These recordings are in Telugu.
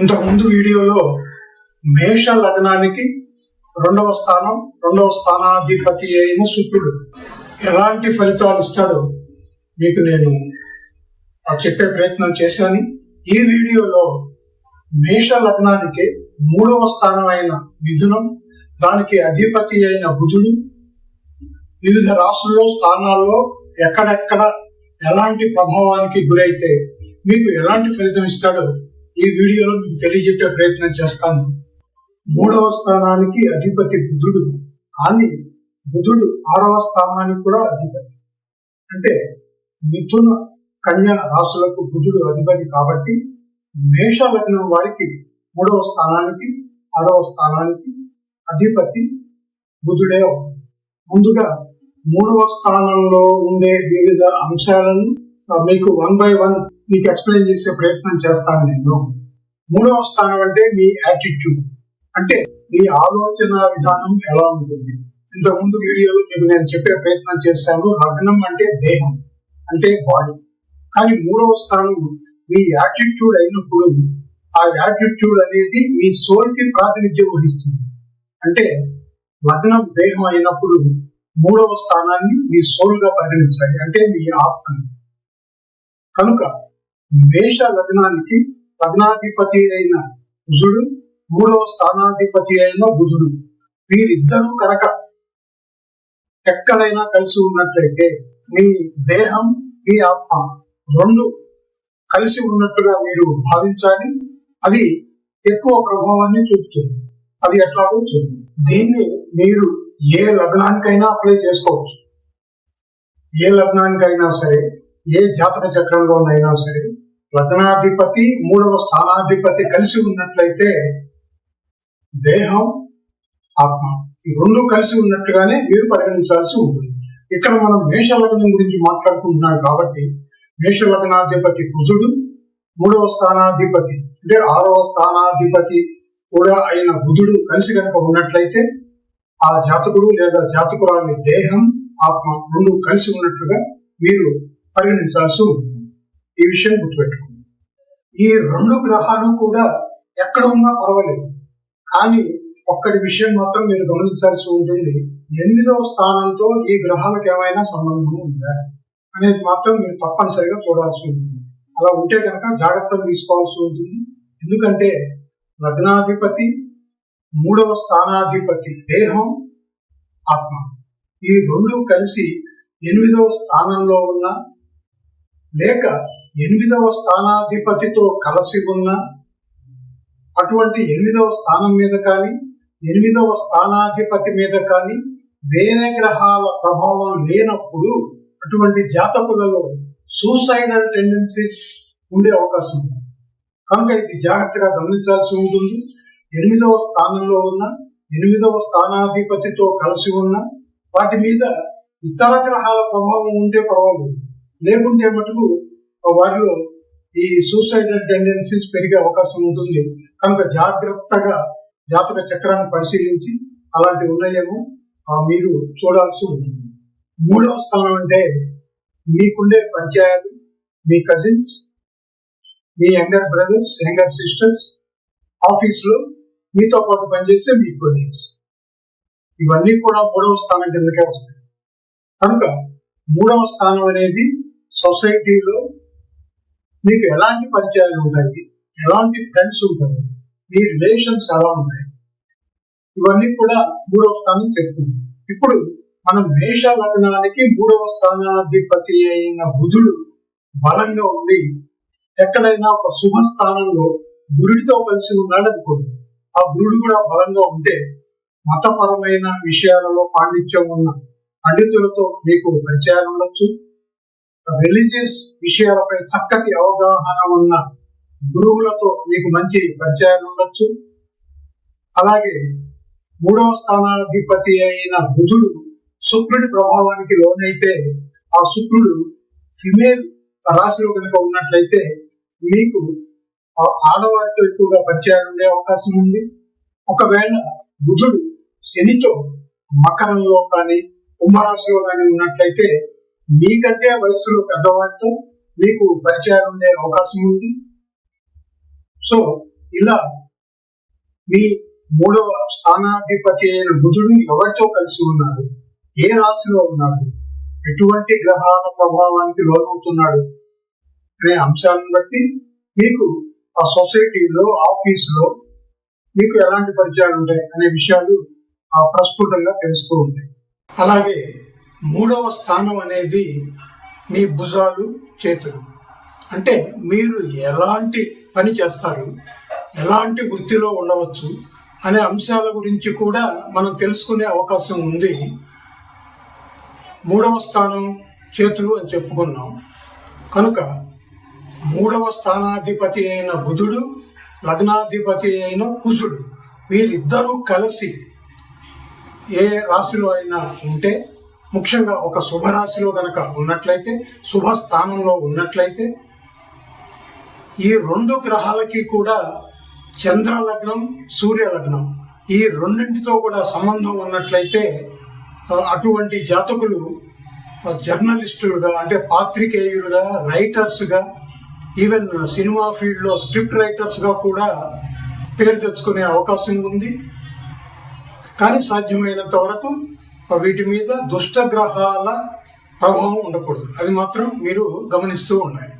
ఇంతకుముందు వీడియోలో మేష లగ్నానికి రెండవ స్థానం రెండవ స్థానాధిపతి అయిన శుక్రుడు ఎలాంటి ఫలితాలు ఇస్తాడో మీకు నేను ఆ చెప్పే ప్రయత్నం చేశాను. ఈ వీడియోలో మేష లగ్నానికి మూడవ స్థానం అయిన మిథునం దానికి అధిపతి అయిన బుధుడు వివిధ రాష్ట్రాల్లో స్థానాల్లో ఎక్కడెక్కడ ఎలాంటి ప్రభావానికి గురైతే మీకు ఎలాంటి ఫలితం ఇస్తాడో ఈ వీడియోలో మీకు తెలియజెప్పే ప్రయత్నం చేస్తాను. మూడవ స్థానానికి అధిపతి బుధుడు కానీ బుధుడు ఆరవ స్థానానికి కూడా అధిపతి. అంటే మిథున కన్యా రాసులకు బుధుడు అధిపతి కాబట్టి మేష లగ్నం వారికి మూడవ స్థానానికి ఆరవ స్థానానికి అధిపతి బుధుడే అవుతుంది ముందుగా మూడవ స్థానంలో ఉండే వివిధ అంశాలను మీకు వన్ బై వన్ మీకు ఎక్స్ప్లెయిన్ చేసే ప్రయత్నం చేస్తాను నేను. మూడవ స్థానం అంటే మీ యాటిట్యూడ్ అంటే మీ ఆలోచన విధానం ఎలా ఉంటుంది? ఇంతకుముందు వీడియోలో మీకు నేను చెప్పే ప్రయత్నం చేశాను లగ్నం అంటే దేహం అంటే బాడీ కానీ మూడవ స్థానం మీ యాటిట్యూడ్ అయినప్పుడు ఆ యాటిట్యూడ్ అనేది మీ సోల్కి ప్రాతినిధ్యం వహిస్తుంది. అంటే లగ్నం దేహం అయినప్పుడు మూడవ స్థానాన్ని మీ సోల్గా పరిగణించాలి అంటే మీ ఆత్మ. కనుక మేష లగ్నానికి లగ్నాధిపతి అయిన కుజుడు మూడవ స్థానాధిపతి అయిన బుధుడు. వీరిద్దరూ కనుక ఎక్కడైనా కలిసి ఉన్నట్లయితే మీ దేహం మీ ఆత్మ రెండు కలిసి ఉన్నట్టుగా మీరు భావించాలి. అది ఎక్కువ ప్రభావాన్ని చూపుతుంది. అది ఎట్లా చూస్తుంది దీన్ని మీరు ఏ లగ్నానికైనా అప్లై చేసుకోవచ్చు. ఏ లగ్నానికైనా సరే ఏ జాతక చక్రంలోనైనా సరే లగ్నాధిపతి మూడవ స్థానాధిపతి కలిసి ఉన్నట్లయితే దేహం ఆత్మ ఈ రెండు కలిసి ఉన్నట్టుగానే మీరు పరిగణించాల్సి ఉంటుంది. ఇక్కడ మనం మేష లగ్నం గురించి మాట్లాడుకుంటున్నాం కాబట్టి మేష లగ్నాధిపతి కుజుడు మూడవ స్థానాధిపతి అంటే ఆరవ స్థానాధిపతి కూడా అయిన బుధుడు కలిసి కనుక ఉన్నట్లయితే ఆ జాతకుడు లేదా జాతకురాలి దేహం ఆత్మ రెండు కలిసి ఉన్నట్లుగా మీరు పరిగణించాల్సి ఉంటుంది. ఈ విషయం గుర్తుపెట్టుకోండి. ఈ రెండు గ్రహాలు కూడా ఎక్కడ ఉన్నా పర్వాలేదు. కానీ ఒక్కటి విషయం మాత్రం మీరు గమనించాల్సి ఉంటుంది. ఎనిమిదవ స్థానంతో ఈ గ్రహాలకు ఏమైనా సంబంధం ఉందా అనేది మాత్రం మీరు తప్పనిసరిగా చూడాల్సి ఉంటుంది. అలా ఉంటే కనుక జాగ్రత్తలు తీసుకోవాల్సి ఉంటుంది. ఎందుకంటే లగ్నాధిపతి మూడవ స్థానాధిపతి దేహం ఆత్మ. ఈ రెండు కలిసి ఎనిమిదవ స్థానంలో ఉన్న లేక ఎనిమిదవ స్థానాధిపతితో కలిసి ఉన్న అటువంటి ఎనిమిదవ స్థానం మీద కానీ ఎనిమిదవ స్థానాధిపతి మీద కానీ వేరే గ్రహాల ప్రభావం లేనప్పుడు అటువంటి జాతకులలో సూసైడల్ టెండెన్సీస్ ఉండే అవకాశం ఉంది. కనుక ఇది జాగ్రత్తగా గమనించాల్సి ఉంటుంది. ఎనిమిదవ స్థానంలో ఉన్న ఎనిమిదవ స్థానాధిపతితో కలిసి ఉన్న వాటి మీద ఇతర గ్రహాల ప్రభావం ఉంటే పర్వాలేదు. లేకుంటే మటుకు వారిలో ఈ సూసైడల్ టెండెన్సీస్ పెరిగే అవకాశం ఉంటుంది. కనుక జాగ్రత్తగా జాతక చక్రాన్ని పరిశీలించి అలాంటి ఉన్నాయేమో ఆ, మీరు చూడాల్సి ఉంటుంది. మూడవ స్థానం అంటే మీకుండే పరిచయాలు మీ కజిన్స్ మీ యంగర్ బ్రదర్స్ యంగర్ సిస్టర్స్ ఆఫీస్లో మీతో పాటు పనిచేసే మీ కొలీగ్స్ ఇవన్నీ కూడా మూడవ స్థానం కిందకే వస్తాయి. కనుక మూడవ స్థానం అనేది సొసైటీలో మీకు ఎలాంటి పరిచయాలు ఉంటాయి? ఎలాంటి ఫ్రెండ్స్ ఉంటాయి మీ రిలేషన్స్ ఎలా ఉంటాయి? ఇవన్నీ కూడా మూడవ స్థానం చెప్తుంది. ఇప్పుడు మనం మేష లగ్నానికి మూడవ స్థానాధిపతి అయిన బుధుడు బలంగా ఉండి ఎక్కడైనా ఒక శుభ స్థానంలో గురుడితో కలిసి ఉన్నాడు అనుకోండి. ఆ గురుడు కూడా బలంగా ఉంటే మతపరమైన విషయాలలో పాండిత్యం ఉన్న పండితులతో మీకు పరిచయాలు ఉండొచ్చు. రిలీజియస్ విషయాలపై చక్కటి అవగాహన ఉన్న గురువులతో మీకు మంచి పరిచయాలు ఉండొచ్చు. అలాగే మూడవ స్థానాధిపతి అయిన బుధుడు శుక్రుడి ప్రభావానికి లోనైతే ఆ శుక్రుడు ఫిమేల్ రాశిలో కనుక ఉన్నట్లయితే మీకు ఆ ఆడవారితో ఎక్కువగా పరిచయాలు ఉండే అవకాశం ఉంది. ఒకవేళ బుధుడు శనితో మకరంలో కానీ కుంభరాశిలో కానీ ఉన్నట్లయితే మీకంటే వయసులో పెద్దవాడితో మీకు పరిచయాలు ఉండే అవకాశం ఉంది. సో ఇలా మీ మూడవ స్థానాధిపతి అయిన బుధుడు ఎవరితో కలిసి ఉన్నాడు? ఏ రాశిలో ఉన్నాడు? ఎటువంటి గ్రహాల ప్రభావానికి లోనవుతున్నాడు? అనే అంశాలను బట్టి మీకు ఆ సొసైటీలో ఆఫీసులో మీకు ఎలాంటి పరిచయాలు ఉంటాయి అనే విషయాలు ఆ ప్రస్ఫుటంగా తెలుస్తూ ఉంటాయి. అలాగే మూడవ స్థానం అనేది మీ భుజాలు చేతులు. అంటే మీరు ఎలాంటి పని చేస్తారు ఎలాంటి వృత్తిలో ఉండవచ్చు అనే అంశాల గురించి కూడా మనం తెలుసుకునే అవకాశం ఉంది. మూడవ స్థానం చేతులు అని చెప్పుకున్నాం. కనుక మూడవ స్థానాధిపతి అయిన బుధుడు లగ్నాధిపతి అయిన కుజుడు వీరిద్దరూ కలిసి ఏ రాశిలో అయినా ఉంటే ముఖ్యంగా ఒక శుభరాశిలో గనక ఉన్నట్లయితే శుభ స్థానంలో ఉన్నట్లయితే ఈ రెండు గ్రహాలకి కూడా చంద్ర లగ్నం సూర్య లగ్నం ఈ రెండింటితో కూడా సంబంధం ఉన్నట్లయితే అటువంటి జాతకులు జర్నలిస్టులుగా అంటే పాత్రికేయులుగా రైటర్స్గా ఈవెన్ సినిమా ఫీల్డ్లో స్క్రిప్ట్ రైటర్స్గా కూడా పేరు తెచ్చుకునే అవకాశం ఉంది. కానీ సాధ్యమైనంత వరకు వీటి మీద దుష్ట గ్రహాల ప్రభావం ఉండకూడదు. అది మాత్రం మీరు గమనిస్తూ ఉండాలి.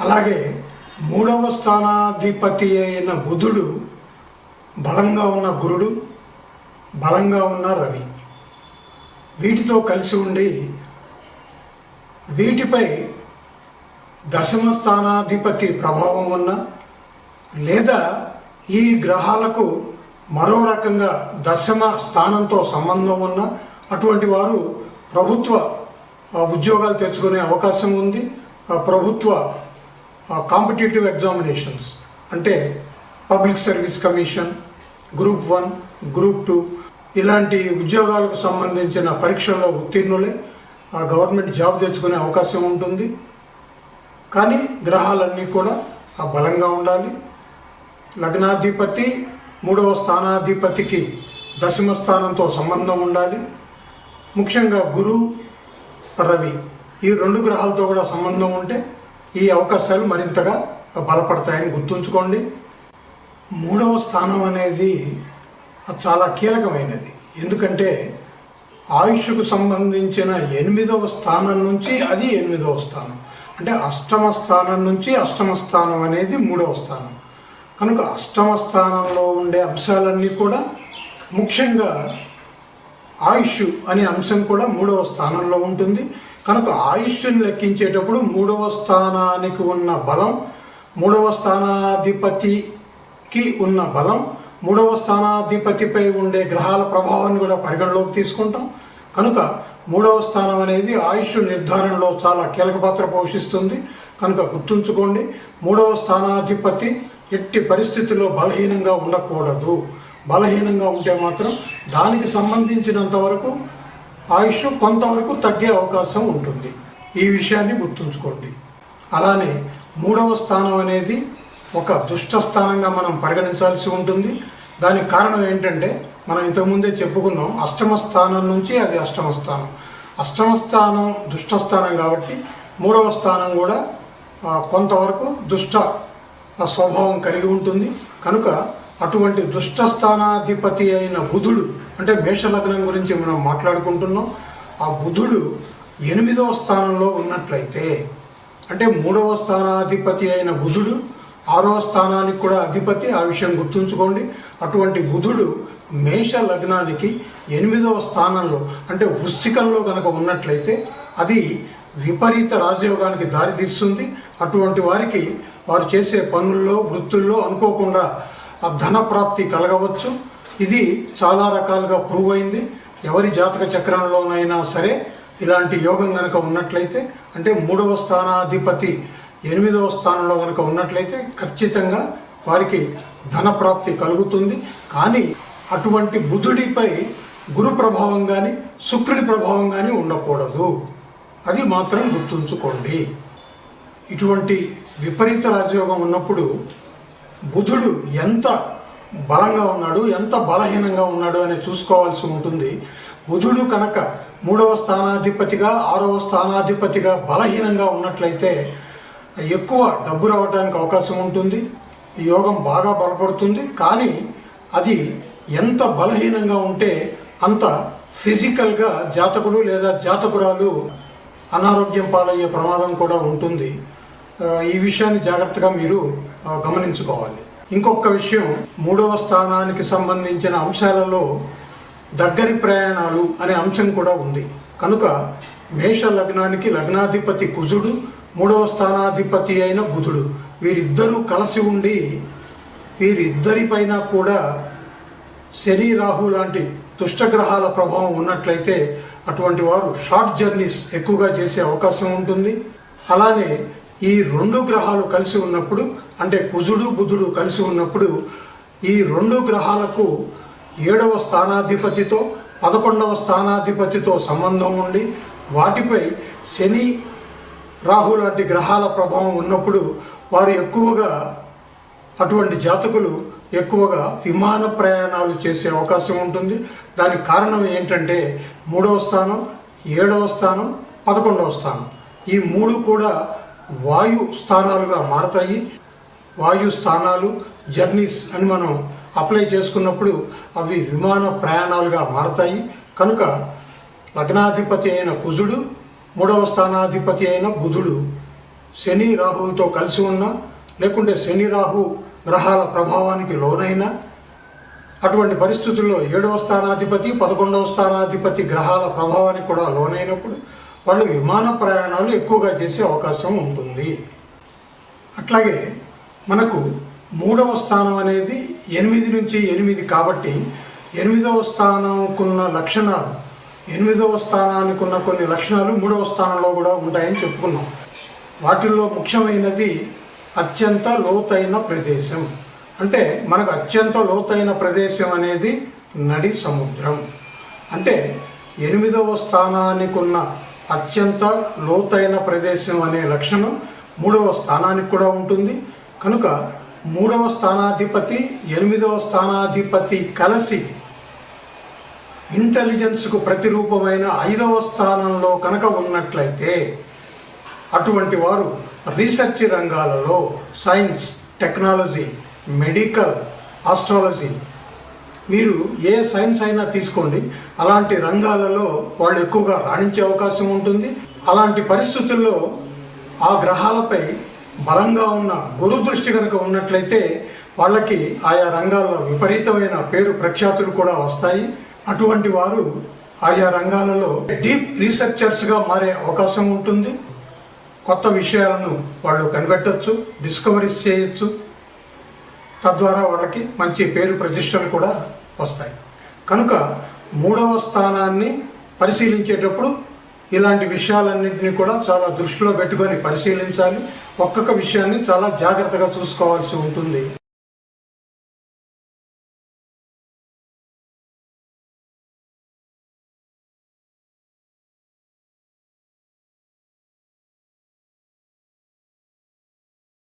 అలాగే మూడవ స్థానాధిపతి అయిన బుధుడు బలంగా ఉన్న గురుడు బలంగా ఉన్న రవి. వీటితో కలిసి ఉండి వీటిపై దశమ స్థానాధిపతి ప్రభావం ఉన్న లేదా ఈ గ్రహాలకు మరో రకంగా దశమ స్థానంతో సంబంధం ఉన్న అటువంటి వారు ప్రభుత్వ ఉద్యోగాలు తెచ్చుకునే అవకాశం ఉంది. ఆ, ప్రభుత్వ కాంపిటేటివ్ ఎగ్జామినేషన్స్ అంటే public service commission group one group two ఇలాంటి ఉద్యోగాలకు సంబంధించిన పరీక్షల్లో ఉత్తీర్ణులే ఆ గవర్నమెంట్ జాబ్ తెచ్చుకునే అవకాశం ఉంటుంది. కానీ గ్రహాలన్నీ కూడా ఆ బలంగా ఉండాలి. లగ్నాధిపతి మూడవ స్థానాధిపతికి దశమ స్థానంతో సంబంధం ఉండాలి. ముఖ్యంగా గురు రవి ఈ రెండు గ్రహాలతో కూడా సంబంధం ఉంటే ఈ అవకాశాలు మరింతగా బలపడతాయని గుర్తుంచుకోండి. మూడవ స్థానం అనేది చాలా కీలకమైనది. ఎందుకంటే ఆయుష్కు సంబంధించిన ఎనిమిదవ స్థానం నుంచి అది ఎనిమిదవ స్థానం. అంటే అష్టమ స్థానం నుంచి అష్టమ స్థానం అనేది మూడవ స్థానం. కనుక అష్టమ స్థానంలో ఉండే అంశాలన్నీ కూడా ముఖ్యంగా ఆయుష్ అనే అంశం కూడా మూడవ స్థానంలో ఉంటుంది. కనుక ఆయుష్ని లెక్కించేటప్పుడు మూడవ స్థానానికి ఉన్న బలం మూడవ స్థానాధిపతికి ఉన్న బలం మూడవ స్థానాధిపతిపై ఉండే గ్రహాల ప్రభావాన్ని కూడా పరిగణలోకి తీసుకుంటాం. కనుక మూడవ స్థానం అనేది ఆయుష్ నిర్ధారణలో చాలా కీలక పాత్ర పోషిస్తుంది. కనుక గుర్తుంచుకోండి మూడవ స్థానాధిపతి ఎట్టి పరిస్థితుల్లో బలహీనంగా ఉండకూడదు. బలహీనంగా ఉంటే మాత్రం దానికి సంబంధించినంత వరకు ఆయుష్ కొంతవరకు తగ్గే అవకాశం ఉంటుంది. ఈ విషయాన్ని గుర్తుంచుకోండి. అలానే మూడవ స్థానం అనేది ఒక దుష్ట స్థానంగా మనం పరిగణించాల్సి ఉంటుంది. దానికి కారణం ఏంటంటే మనం ఇంతకుముందే చెప్పుకున్నాం అష్టమ స్థానం నుంచి అది అష్టమ స్థానం. అష్టమ స్థానం దుష్ట స్థానం కాబట్టి మూడవ స్థానం కూడా కొంతవరకు దుష్ట ఆ స్వభావం కలిగి ఉంటుంది. కనుక అటువంటి దుష్ట స్థానాధిపతి అయిన బుధుడు అంటే మేషలగ్నం గురించి మనం మాట్లాడుకుంటున్నాం. ఆ బుధుడు ఎనిమిదవ స్థానంలో ఉన్నట్లయితే అంటే మూడవ స్థానాధిపతి అయిన బుధుడు ఆరవ స్థానానికి కూడా అధిపతి. ఆ విషయం గుర్తుంచుకోండి. అటువంటి బుధుడు మేష లగ్నానికి ఎనిమిదవ స్థానంలో అంటే వృశ్చికంలో కనుక ఉన్నట్లయితే అది విపరీత రాజయోగానికి దారితీస్తుంది అటువంటి వారికి వారు చేసే పనుల్లో వృత్తుల్లో అనుకోకుండా ఆ ధన ప్రాప్తి కలగవచ్చు. ఇది చాలా రకాలుగా ప్రూవ్ అయింది. ఎవరి జాతక చక్రంలోనైనా సరే ఇలాంటి యోగం కనుక ఉన్నట్లయితే అంటే మూడవ స్థానాధిపతి ఎనిమిదవ స్థానంలో కనుక ఉన్నట్లయితే ఖచ్చితంగా వారికి ధన ప్రాప్తి కలుగుతుంది. కానీ అటువంటి బుధుడిపై గురు ప్రభావం కానీ శుక్రుడి ప్రభావం కానీ ఉండకూడదు. అది మాత్రం గుర్తుంచుకోండి. ఇటువంటి విపరీత రాజయోగం ఉన్నప్పుడు బుధుడు ఎంత బలంగా ఉన్నాడు ఎంత బలహీనంగా ఉన్నాడు అని చూసుకోవాల్సి ఉంటుంది. బుధుడు కనుక మూడవ స్థానాధిపతిగా ఆరవ స్థానాధిపతిగా బలహీనంగా ఉన్నట్లయితే ఎక్కువ డబ్బు రావడానికి అవకాశం ఉంటుంది యోగం బాగా బలపడుతుంది. కానీ అది ఎంత బలహీనంగా ఉంటే అంత ఫిజికల్గా జాతకుడు లేదా జాతకురాలు అనారోగ్యం పాలయ్యే ప్రమాదం కూడా ఉంటుంది. ఈ విషయాన్ని జాగ్రత్తగా మీరు గమనించుకోవాలి. ఇంకొక విషయం మూడవ స్థానానికి సంబంధించిన అంశాలలో దగ్గరి ప్రయాణాలు అనే అంశం కూడా ఉంది. కనుక మేష లగ్నానికి లగ్నాధిపతి కుజుడు మూడవ స్థానాధిపతి అయిన బుధుడు వీరిద్దరూ కలిసి ఉండి వీరిద్దరిపైన కూడా శని రాహు లాంటి దుష్టగ్రహాల ప్రభావం ఉన్నట్లయితే అటువంటి వారు షార్ట్ జర్నీస్ ఎక్కువగా చేసే అవకాశం ఉంటుంది. అలానే ఈ రెండు గ్రహాలు కలిసి ఉన్నప్పుడు అంటే కుజుడు బుధుడు కలిసి ఉన్నప్పుడు ఈ రెండు గ్రహాలకు ఏడవ స్థానాధిపతితో పదకొండవ స్థానాధిపతితో సంబంధం ఉండి వాటిపై శని రాహు లాంటి గ్రహాల ప్రభావం ఉన్నప్పుడు వారు ఎక్కువగా అటువంటి జాతకులు ఎక్కువగా విమాన ప్రయాణాలు చేసే అవకాశం ఉంటుంది. దానికి కారణం ఏంటంటే మూడవ స్థానం ఏడవ స్థానం పదకొండవ స్థానం. ఈ మూడు కూడా వాయు స్థానాలుగా మారతాయి. వాయు స్థానాలు జర్నీస్ అని మనం అప్లై చేసుకున్నప్పుడు అవి విమాన ప్రయాణాలుగా మారతాయి. కనుక లగ్నాధిపతి అయిన కుజుడు మూడవ స్థానాధిపతి అయిన బుధుడు శని రాహులతో కలిసి ఉన్న లేకుంటే శని రాహు గ్రహాల ప్రభావానికి లోనైనా అటువంటి పరిస్థితుల్లో ఏడవ స్థానాధిపతి పదకొండవ స్థానాధిపతి గ్రహాల ప్రభావానికి కూడా లోనైనప్పుడు వాళ్ళు విమాన ప్రయాణాలు ఎక్కువగా చేసే అవకాశం ఉంటుంది. అట్లాగే మనకు మూడవ స్థానం అనేది ఎనిమిది నుంచి ఎనిమిది కాబట్టి ఎనిమిదవ స్థానంకున్న లక్షణాలు ఎనిమిదవ స్థానానికి ఉన్న కొన్ని లక్షణాలు మూడవ స్థానంలో కూడా ఉంటాయని చెప్పుకున్నాం. వాటిల్లో ముఖ్యమైనది అత్యంత లోతైన ప్రదేశం. అంటే మనకు అత్యంత లోతైన ప్రదేశం అనేది నడి సముద్రం. అంటే ఎనిమిదవ స్థానానికి ఉన్న అత్యంత లోతైన ప్రదేశం అనే లక్షణం మూడవ స్థానానికి కూడా ఉంటుంది. కనుక మూడవ స్థానాధిపతి ఎనిమిదవ స్థానాధిపతి కలిసి ఇంటెలిజెన్స్కు ప్రతిరూపమైన ఐదవ స్థానంలో కనుక ఉన్నట్లయితే అటువంటి వారు రీసెర్చ్ రంగాలలో సైన్స్ టెక్నాలజీ మెడికల్ ఆస్ట్రాలజీ. మీరు ఏ సైన్స్ అయినా తీసుకోండి. అలాంటి రంగాలలో వాళ్ళు ఎక్కువగా రాణించే అవకాశం ఉంటుంది. అలాంటి పరిస్థితుల్లో ఆ గ్రహాలపై బలంగా ఉన్న గురు దృష్టి కనుక ఉన్నట్లయితే వాళ్ళకి ఆయా రంగాల్లో విపరీతమైన పేరు ప్రఖ్యాతులు కూడా వస్తాయి. అటువంటి వారు ఆయా రంగాలలో డీప్ రీసెర్చర్స్గా మారే అవకాశం ఉంటుంది. కొత్త విషయాలను వాళ్ళు కనిపెట్టవచ్చు డిస్కవరీస్ చేయొచ్చు. తద్వారా వాళ్ళకి మంచి పేరు ప్రతిష్టలు కూడా వస్తాయి. కనుక మూడవ స్థానాన్ని పరిశీలించేటప్పుడు ఇలాంటి విషయాలన్నింటినీ కూడా చాలా దృష్టిలో పెట్టుకొని పరిశీలించాలి. ఒక్కొక్క విషయాన్ని చాలా జాగ్రత్తగా చూసుకోవాల్సి ఉంటుంది.